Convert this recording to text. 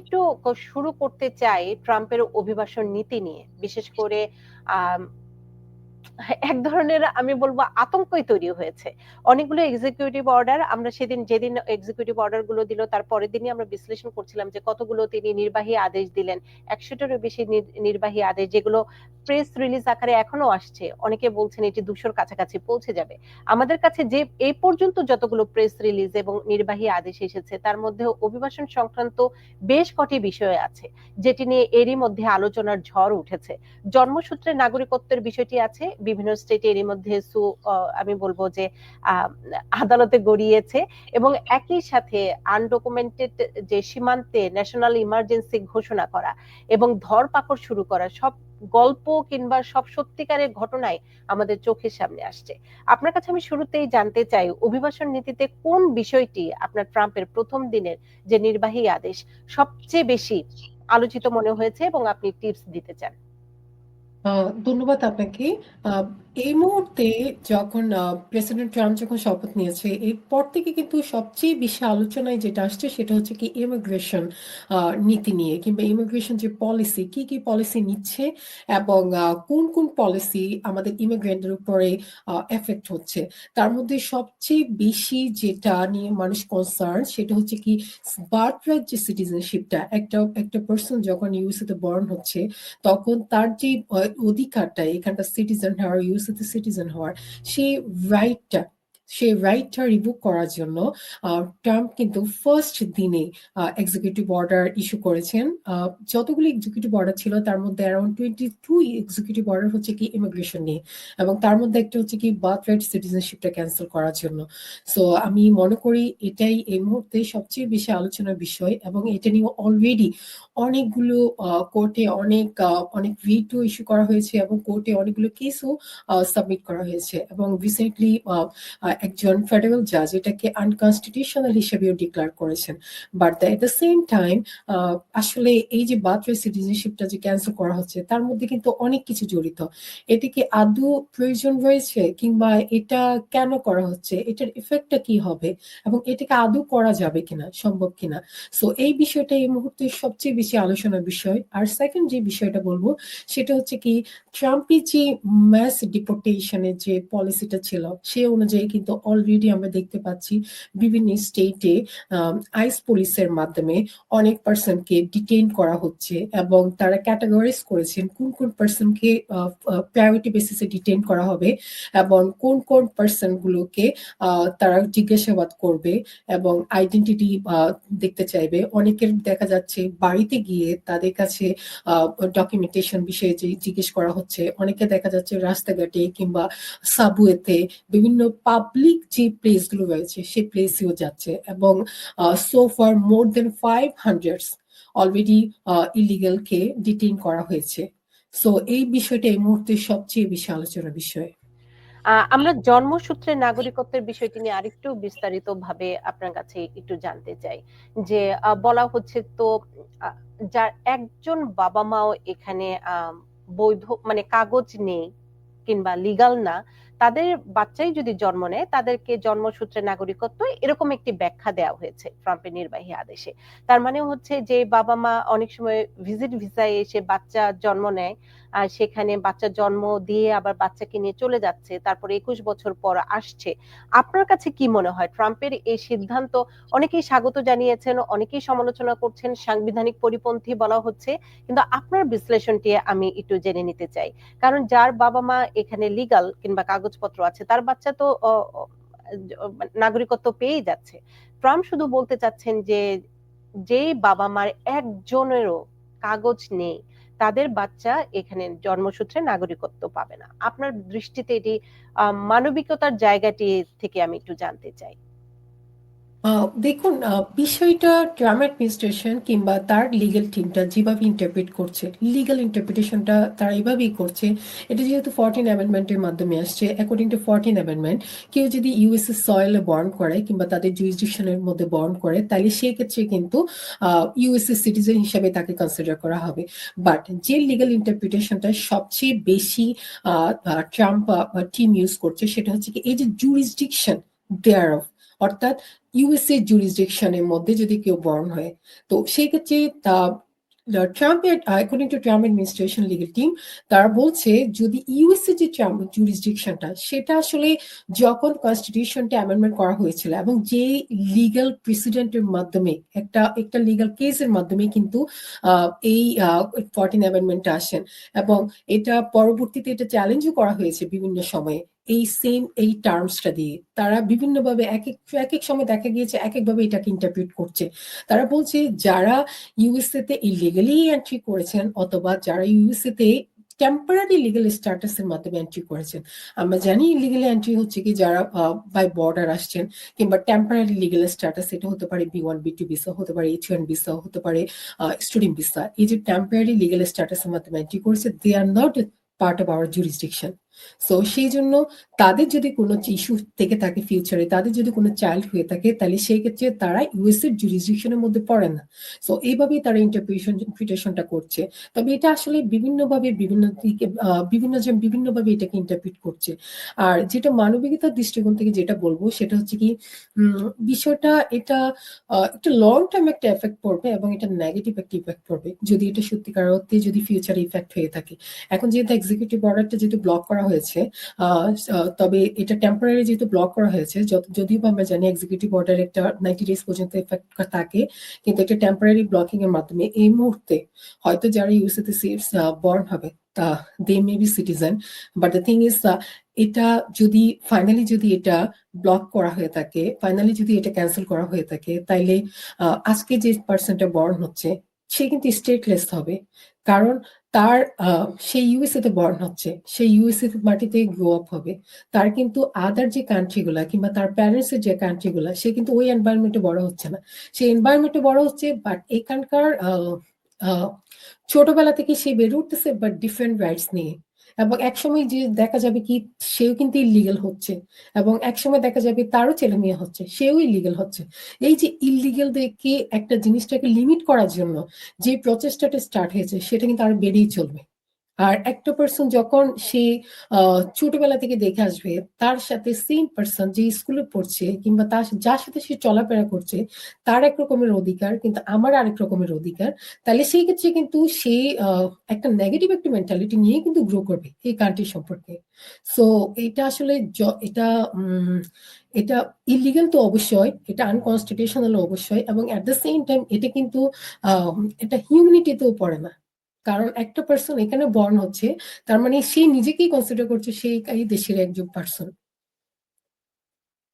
একটু শুরু করতে চাই ট্রাম্পের অভিবাসন নীতি নিয়ে। বিশেষ করে এক ধরনের আমি বলব আতঙ্কই তৈরি হয়েছে। অনেকগুলো এক্সিকিউটিভ অর্ডার আমরা সেদিন যেদিন এক্সিকিউটিভ অর্ডারগুলো দিল, তার পরের দিনই আমরা বিশ্লেষণ করছিলাম যে কতগুলো তিনি নির্বাহী আদেশ দিলেন। একশোটারও বেশি নির্বাহী আদেশ যেগুলো প্রেস রিলিজ আকারে এখনও আসছে। অনেকে বলছেন এটি দুশোর কাছাকাছি পৌঁছে যাবে। আমাদের কাছে যে এই পর্যন্ত যতগুলো প্রেস রিলিজ এবং নির্বাহী আদেশ এসেছে, তার মধ্যে অভিবাসন সংক্রান্ত বেশ কটি বিষয় আছে, যেটি নিয়ে এরই মধ্যে আলোচনার ঝড় উঠেছে। জন্মসূত্রে নাগরিকত্বের বিষয়টি আছে বিভিন্ন স্টেটে এরই মধ্যে সু আমি বলব যে আদালতে গড়িয়েছে এবং একই সাথে আনডকুমেন্টেড যে সীমান্তে ন্যাশনাল ইমার্জেন্সি ঘোষণা করা এবং ধরপাকড় শুরু করা, সব গল্প কিংবা সব সত্যিকারের ঘটনায় আমাদের চোখের সামনে আসছে। আপনার কাছে আমি শুরুতেই জানতে চাই, অভিবাসন নীতিতে কোন বিষয়টি আপনার ট্রাম্পের প্রথম দিনের যে নির্বাহী আদেশ সবচেয়ে বেশি আলোচিত মনে হয়েছে এবং আপনি টিপস দিতে চান? ধন্যবাদ আপনাকে। এই মুহূর্তে যখন প্রেসিডেন্ট ট্রাম্প যখন শপথ নিয়েছে, এরপর থেকে কিন্তু সবচেয়ে বেশি আলোচনায় যেটা আসছে সেটা হচ্ছে কি ইমিগ্রেশন নীতি নিয়ে কিংবা ইমিগ্রেশন যে পলিসি কি কি পলিসি নিচ্ছে এবং কোন কোন পলিসি আমাদের ইমিগ্রেন্টের উপরে এফেক্ট হচ্ছে। তার মধ্যে সবচেয়ে বেশি যেটা নিয়ে মানুষ কনসার্ন সেটা হচ্ছে কি বার্থ রাইট যে সিটিজেনশিপটা একটা একটা পার্সন যখন ইউএসএ তে বর্ন হচ্ছে, তখন তার যে অধিকারটা এখানকার সিটিজেন হওয়ার ইউএসএ সিটিজেন হওয়ার সেই রাইটটা সেই রাইটটা রিভোক করার জন্য ট্রাম্প কিন্তু ফার্স্ট দিনে এক্সিকিউটিভ অর্ডার ইস্যু করেছেন। যতগুলি এক্সিকিউটিভ অর্ডার ছিল, তার মধ্যে around twenty two executive order হচ্ছে কি ইমিগ্রেশন নিয়ে এবং তার মধ্যে একটা হচ্ছে কি বার্থ রাইট সিটিজেনশিপটা ক্যান্সেল করার জন্য। সো আমি মনে করি এটাই এই মুহূর্তে সবচেয়ে বেশি আলোচনার বিষয় এবং এটা নিয়ে অলরেডি অনেকগুলো কোর্টে অনেক অনেক রিটও ইস্যু করা হয়েছে এবং কোর্টে অনেকগুলো কেসও সাবমিট করা হয়েছে এবং রিসেন্টলি একজন ফেডারেল জাজ এটাকে আনকনস্টিটিউশনাল হিসেবেও ডিক্লেয়ার করেছেন। But at the same time আসলে এই যে বার্থ সিটিজেনশিপটা যে ক্যান্সেল করা হচ্ছে, তার মধ্যে কিন্তু অনেক কিছু জড়িত। এটি কি আদৌ প্রয়োজন রয়েছে কিংবা এটা কেন করা হচ্ছে, এটার ইফেক্টটা কি হবে, এবং এটাকে আদৌ করা যাবে কিনা, সম্ভব কিনা? সো এই বিষয়টা এই মুহূর্তে সবচেয়ে বেশি আলোচনার বিষয়। আর সেকেন্ড যে বিষয়টা বলব, সেটা হচ্ছে কি ট্রাম্পের যে ম্যাস ডিপোর্টেশনের যে পলিসিটা ছিল, সে অনুযায়ী কিন্তু অলরেডি আমরা দেখতে পাচ্ছি বিভিন্ন স্টেটে আইস পুলিশের মাধ্যমে অনেক পার্সনকে ডিটেইন করা হচ্ছে এবং তারা ক্যাটাগরাইজ করেছেন কোন কোন পার্সনকে প্রায়োরিটি বেসিসে ডিটেইন করা হবে এবং কোন কোন পার্সন গুলোকে আহ, তারা জিজ্ঞাসাবাদ করবে এবং আইডেন্টিটি দেখতে চাইবে। অনেকের দেখা যাচ্ছে বাড়িতে গিয়ে তাদের কাছে ডকুমেন্টেশন বিষয়ে যে জিজ্ঞেস করা হচ্ছে। অনেকে দেখা যাচ্ছে রাস্তাঘাটে কিংবা সাবওয়েতে বিভিন্ন পাবলিক যে প্লেসগুলো রয়েছে, সেই প্লেসেও যাচ্ছে এবং so far more than five hundred already ইলিগালকে detain করা হয়েছে। সো এই বিষয়টা এই মুহূর্তে সবচেয়ে বেশি আলোচনার বিষয়। আমরা জন্মসূত্রে নাগরিকত্বের বিষয়টি নিয়ে আরেকটু বিস্তারিত ভাবে আপনার কাছে একটু জানতে চাই। যে বলা হচ্ছে তো যার একজন বাবা মাও এখানে বৈধ মানে কাগজ নেই কিংবা লিগাল না তাদের বাচ্চাই যদি জন্ম নেয়, তাদেরকে জন্মসূত্রে নাগরিকত্ব এরকম একটি ব্যাখ্যা দেওয়া হয়েছে ট্রাম্পের নির্বাহী আদেশে। তার মানে হচ্ছে যে বাবা মা অনেক সময় ভিজিট ভিসায় এসে বাচ্চা জন্ম নেয় সেখানে বাচ্চা জন্ম দিয়ে আবার বাচ্চাকে নিয়ে চলে যাচ্ছে, তারপরে একুশ বছর পর আসছে। আপনার কাছে কি মনে হয়? ট্রাম্পের এই সিদ্ধান্ত অনেকেই স্বাগত জানিয়েছেন, অনেকেই সমালোচনা করছেন, সাংবিধানিক পরিপন্থী বলা হচ্ছে, কিন্তু আপনার বিশ্লেষণটি আমি একটু জেনে নিতে চাই। কারণ যার বাবা মা এখানে লিগাল কিংবা কাগজপত্র আছে, তার বাচ্চা তো নাগরিকত্ব পেয়েই যাচ্ছে। ট্রাম্প শুধু বলতে চাচ্ছেন যে, যেই বাবা মার একজনেরও কাগজ নেই তাদের বাচ্চা এখানে জন্মসূত্রে নাগরিকত্ব পাবে না। আপনার দৃষ্টিতে এটি মানবিকতার জায়গাটি থেকে আমি একটু জানতে চাই। আহ, দেখুন আহ, বিষয়টা ট্রাম্প অ্যাডমিনিস্ট্রেশন কিংবা তার লিগেল টিমটা যেভাবে ইন্টারপ্রিট করছে লিগ্যাল ইন্টারপ্রিটেশনটা তারা এইভাবেই করছে। এটা যেহেতু ফোরটিন অ্যামেন্ডমেন্টের মাধ্যমে আসছে অ্যাকর্ডিং টু ফোরটিন অ্যামেন্ডমেন্ট কেউ যদি ইউএসএ সয়েলে বর্ন করে কিংবা তাদের জুরিসডিকশনের মধ্যে বর্ন করে তাহলে সেই ক্ষেত্রে কিন্তু ইউএসএ সিটিজেন হিসাবে তাকে কনসিডার করা হবে। বাট যে লিগ্যাল ইন্টারপ্রিটেশনটা সবচেয়ে বেশি ট্রাম্প টিম ইউজ করছে সেটা হচ্ছে কি এই যে জুরিসডিকশন দেয়ার অফ অর্থাৎ ইউএসএ জুরিসডিকশনের মধ্যে যদি কেউ বর্ন হয়, তো সেই ক্ষেত্রে তা ট্রাম্পের according to Trump administration legal team তারা বলছে যদি ইউএসএ যে ট্রাম্প জুরিসডিকশনটা সেটা আসলে যখন কনস্টিটিউশনটা অ্যামেন্ডমেন্ট করা হয়েছিল এবং যে লিগ্যাল প্রেসিডেন্টের মাধ্যমে, একটা একটা লিগ্যাল কেসের মাধ্যমে কিন্তু এই ফর্টিন অ্যামেন্ডমেন্টটা আসেন এবং এটা পরবর্তীতে এটা চ্যালেঞ্জও করা হয়েছে বিভিন্ন সময়ে। এই সেম এই টার্মসটা দিয়ে। তারা বিভিন্নভাবে এক এক এক এক সময় দেখা গিয়েছে, এক একভাবে এটাকে ইন্টারপ্রিট করছে। তারা বলছে, যারা ইউএসএ তে ইলিগালি এন্ট্রি করেছেন অথবা যারা ইউএসএ তে টেম্পোরারি লিগাল স্ট্যাটাস এর মাধ্যমে এন্ট্রি করেছেন, আমরা জানি ইলিগালি এন্ট্রি হচ্ছে কি যারা বাই বর্ডার আসছেন কিংবা টেম্পোরারি লিগাল স্ট্যাটাস এটা হতে পারে B one B two visa হতে পারে এইচ ওয়ান ভিসা হতে পারে স্টুডেন্ট ভিসা এই যে টেম্পোরারি লিগাল স্ট্যাটাসের মাধ্যমে এন্ট্রি করেছে they are not part of our jurisdiction so সেই জন্য তাদের যদি কোনো ইস্যু থেকে থাকে ফিউচারে তাদের যদি কোনো চাইল্ড হয়ে থাকে, তাহলে সেই ক্ষেত্রে তারা ইউএস এর জুরিসডিকশনের মধ্যে পড়ে না। সো এইভাবেই তারা ইন্টারপ্রিটেশন ইন্টারপ্রিটেশনটা করছে। তবে এটা আসলে বিভিন্নভাবে বিভিন্ন দিকে বিভিন্ন জন বিভিন্নভাবে এটাকে ইন্টারপ্রিট করছে। আর যেটা মানবিকতার দৃষ্টিকোণ থেকে যেটা বলব, সেটা হচ্ছে কি বিষয়টা এটা একটা লং টার্ম একটা এফেক্ট পড়বে এবং এটা নেগেটিভ একটা ইফেক্ট পড়বে। যদি এটা সত্যিকার অর্থে যদি ফিউচারে ইফেক্ট হয়ে থাকে। এখন যেহেতু এক্সিকিউটিভ অর্ডারটা যেহেতু ব্লক করা হয়েছে। তবে এটা টেম্পোরারি যেহেতু ব্লক করা হয়েছে যদিও আমরা জানি এক্সিকিউটিভ অর্ডার একটা নাইনটি ডেজ পর্যন্ত এফেক্ট থাকে, কিন্তু একটা টেম্পোরারি ব্লকিং এর মাধ্যমে এই মুহূর্তে হয়তো যারা ইউএসএ তে সিটস বর্ন হবে, তা they may be citizen but the thing is এটা যদি ফাইনালি যদি এটা ব্লক করা হয়ে থাকে ফাইনালি যদি এটা ক্যান্সেল করা হয়ে থাকে, তাইলে আজকে যে পার্সনটা বর্ন হচ্ছে, সে কিন্তু স্টেটলেস হবে, কারণ তার সেই ইউএসএ তে বর্ন হচ্ছে সেই ইউএসএ মাটিতে গ্রো আপ হবে। তার কিন্তু আদার যে কান্ট্রিগুলা কিংবা তার প্যারেন্টস এর যে কান্ট্রিগুলা সে কিন্তু ওই এনভায়রনমেন্টে বড় হচ্ছে না। সেই এনভায়রনমেন্টে বড় হচ্ছে বাট এখানকার ছোটবেলা থেকে সে বেড়ে উঠতেছে বাট ডিফারেন্ট রাইটস নিয়ে। এবং একসময় যে দেখা যাবে কি, সেও কিন্তু ইলিগাল হচ্ছে এবং একসময় দেখা যাবে তারও ছেলে মেয়ে হচ্ছে, সেও ইলিগেল হচ্ছে। এই যে ইলিগেল দেখে একটা জিনিসটাকে লিমিট করার জন্য যে প্রচেষ্টাটা স্টার্ট হয়েছে, সেটা কিন্তু আরও বেড়েই চলবে। আর একটা পার্সন যখন সে ছোটবেলা থেকে দেখে আসবে, তার সাথে সেম পার্সন যে স্কুলে পড়ছে কিংবা তার যার সাথে সে চলাফেরা করছে, তার এক রকমের অধিকার, কিন্তু আমার আরেক রকমের অধিকার, তাহলে সেই ক্ষেত্রে কিন্তু সে একটা নেগেটিভ একটা মেন্টালিটি নিয়ে কিন্তু গ্রো করবে এই কান্ট্রি সম্পর্কে। সো এটা আসলে এটা এটা ইলিগাল তো অবশ্যই, এটা আনকনস্টিটিউশনাল অবশ্যই, এবং অ্যাট দ্য সেম টাইম এটা কিন্তু এটা হিউম্যানিটিতেও পড়ে না। কারণ একটা পার্সন এখানে বর্ণ হচ্ছে, তার মানে সে নিজেকেই কনসিডার করছে সেই দেশের একজন পার্সন